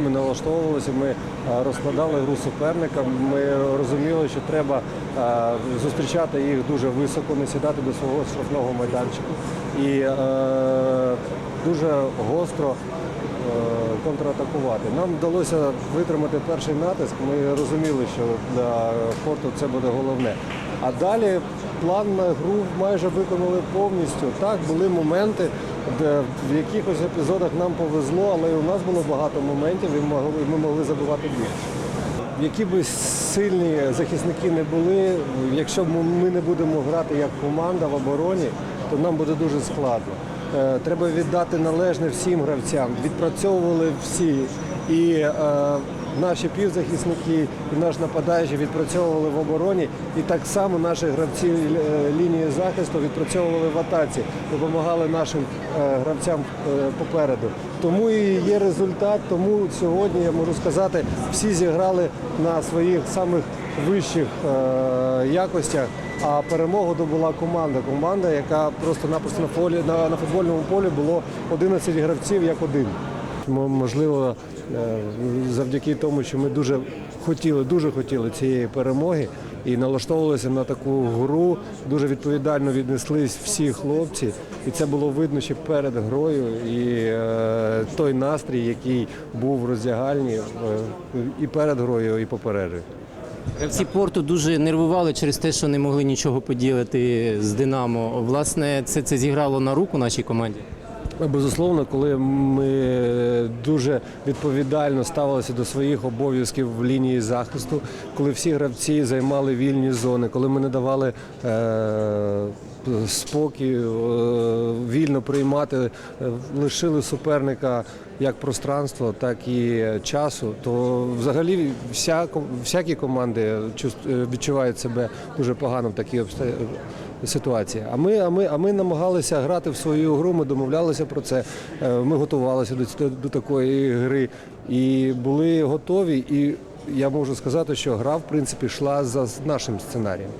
Ми налаштовувалися, ми е, розкладали гру суперника. Ми розуміли, що треба е, зустрічати їх дуже високо, не сідати до свого штрафного майданчику і е, дуже гостро контратакувати. Нам вдалося витримати перший натиск. Ми розуміли, що для форту це буде головне. А далі план на гру майже виконали повністю. Так, були моменти, де в якихось епізодах нам повезло, але і у нас було багато моментів, і ми могли забивати більше. Які би сильні захисники не були, якщо ми не будемо грати як команда в обороні, то нам буде дуже складно. Е, Треба віддати належне всім гравцям. Відпрацьовували всі. І е, наші півзахисники і наш нападаючий відпрацьовували в обороні. І так само наші гравці е, лінії захисту відпрацьовували в атаці, допомагали нашим е, гравцям е, попереду. Тому і є результат. Тому сьогодні я можу сказати, всі зіграли на своїх самих вищих е, якостях. А перемогу добула команда. Команда, яка просто-напросто на полі на, на футбольному полі було 11 гравців як один. Можливо, е, завдяки тому, що ми дуже хотіли, дуже хотіли цієї перемоги і налаштовувалися на таку гру. Дуже відповідально віднеслись всі хлопці, і це було видно ще перед грою. І е, той настрій, який був в роздягальні е, і перед грою, і по перерві. Гравці порту дуже нервували через те, що не могли нічого поділити з Динамо. Власне, це, це зіграло на руку нашій команді. Безусловно, коли ми дуже відповідально ставилися до своїх обов'язків в лінії захисту, коли всі гравці займали вільні зони, коли ми не давали е, спокій, е, вільно приймати, е, лишили суперника як пространство, так і часу, то взагалі вся, всякі команди е, відчувають себе дуже погано в такій обста- ситуації. А ми, а ми, а ми намагалися грати в свою гру, ми домовлялися про це. е, Ми готувалися до, до такої гри і були готові. І я можу сказати, що гра в принципі йшла за нашим сценарієм.